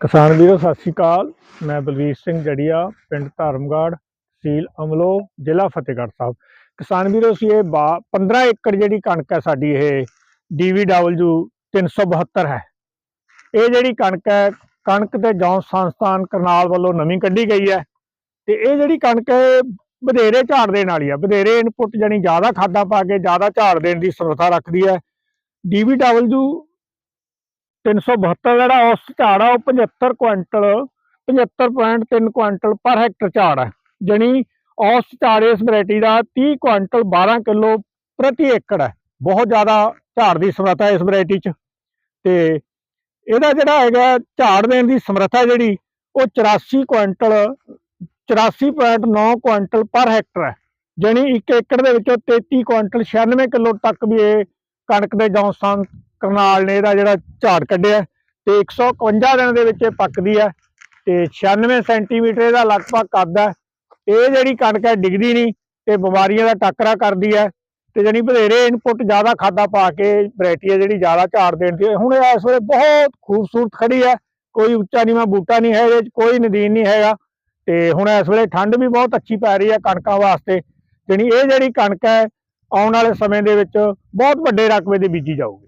ਕਿਸਾਨ ਵੀਰੋ, ਸਤਿ ਸ਼੍ਰੀ ਅਕਾਲ। ਮੈਂ ਬਲਵੀਰ ਸਿੰਘ ਜੜੀਆ, ਪਿੰਡ ਧਰਮਗੜ੍ਹ, ਤਹਿਸੀਲ ਅਮਲੋ ਜ਼ਿਲ੍ਹਾ ਫਤਿਹਗੜ੍ਹ ਸਾਹਿਬ। ਕਿਸਾਨ ਵੀਰੋ, ਅਸੀਂ ਇਹ ਬਾ- 15 ਏਕੜ ਜਿਹੜੀ ਕਣਕ ਹੈ ਸਾਡੀ, ਇਹ DVW 372 ਹੈ। ਇਹ ਜਿਹੜੀ ਕਣਕ ਹੈ, ਕਣਕ ਤੇ ਜੌਂ ਸੰਸਥਾਨ ਕਰਨਾਲ ਵੱਲੋਂ ਨਵੀਂ ਕੱਢੀ ਗਈ ਹੈ ਤੇ ਇਹ ਜਿਹੜੀ ਕਣਕ ਹੈ, ਇਹ ਵਧੇਰੇ ਝਾੜ ਦੇਣ ਵਾਲੀ ਹੈ। ਵਧੇਰੇ ਇਨਪੁੱਟ ਜਾਨੀ ਜ਼ਿਆਦਾ ਖਾਦਾਂ ਪਾ ਕੇ ਜ਼ਿਆਦਾ ਝਾੜ ਦੇਣ ਦੀ ਸਮਰੱਥਾ ਰੱਖਦੀ ਹੈ। DVW 372 ਜਿਹੜਾ ਔਸਤ ਝਾੜ ਆ, ਉਹ 75 ਕੁਇੰਟਲ 75.3 ਕੁਇੰਟਲ ਪਰ ਹੈਕਟਰ ਝਾੜ ਹੈ ਜਣੀ ਔਸਤ ਝਾੜ ਇਸ ਵੈਰਾਈਟੀ ਦਾ 30 ਕੁਇੰਟਲ 12 ਕਿਲੋ ਪ੍ਰਤੀ ਏਕੜ ਹੈ ਬਹੁਤ ਜ਼ਿਆਦਾ ਝਾੜ ਦੀ ਸਮਰੱਥਾ ਇਸ ਵੈਰਾਈਟੀ 'ਚ। ਤੇ ਇਹਦਾ ਜਿਹੜਾ ਹੈਗਾ ਝਾੜ ਦੇਣ ਦੀ ਸਮਰੱਥਾ ਜਿਹੜੀ, ਉਹ 84 ਕੁਇੰਟਲ 84.9 ਕੁਇੰਟਲ ਪਰ ਹੈਕਟਰ ਹੈ ਜਣੀ 1 ਏਕੜ ਦੇ ਵਿੱਚੋਂ 33 ਕੁਇੰਟਲ 96 ਕਿਲੋ ਤੱਕ ਵੀ ਇਹ ਕਣਕ ਦੇ ਜੌਂਸਾਂ ਕਰਨਾਲ ਨੇ ਇਹਦਾ ਜਿਹੜਾ ਝਾੜ ਕੱਢਿਆ ਤੇ 151 ਦਿਨ ਦੇ ਵਿੱਚ ਇਹ ਪੱਕਦੀ ਹੈ ਤੇ 96 ਸੈਂਟੀਮੀਟਰ ਇਹਦਾ ਲਗਭਗ ਕੱਦ ਹੈ। ਇਹ ਜਿਹੜੀ ਕਣਕ ਹੈ, ਡਿੱਗਦੀ ਨਹੀਂ ਤੇ ਬਿਮਾਰੀਆਂ ਦਾ ਟੱਕਰਾ ਕਰਦੀ ਹੈ ਤੇ ਜਾਣੀ ਵਧੇਰੇ ਇਨਪੁੱਟ ਜ਼ਿਆਦਾ ਖਾਦਾ ਪਾ ਕੇ ਵੈਰਾਈਟੀ ਹੈ ਜਿਹੜੀ ਜ਼ਿਆਦਾ ਝਾੜ ਦੇਣ ਦੀ। ਹੁਣ ਇਸ ਵੇਲੇ ਬਹੁਤ ਖੂਬਸੂਰਤ ਖੜੀ ਹੈ, ਕੋਈ ਉੱਚਾ ਨੀਵਾਂ ਬੂਟਾ ਨਹੀਂ ਹੈ ਇਹਦੇ 'ਚ ਕੋਈ ਨਦੀਨ ਨਹੀਂ ਹੈਗਾ ਤੇ ਹੁਣ ਇਸ ਵੇਲੇ ਠੰਡ ਵੀ ਬਹੁਤ ਅੱਛੀ ਪੈ ਰਹੀ ਹੈ ਕਣਕਾਂ ਵਾਸਤੇ। ਜਾਣੀ ਇਹ ਜਿਹੜੀ ਕਣਕ ਹੈ, ਆਉਣ ਵਾਲੇ ਸਮੇਂ ਦੇ ਵਿੱਚ ਬਹੁਤ ਵੱਡੇ ਰਕਬੇ ਦੀ ਬੀਜੀ ਜਾਊਗੀ।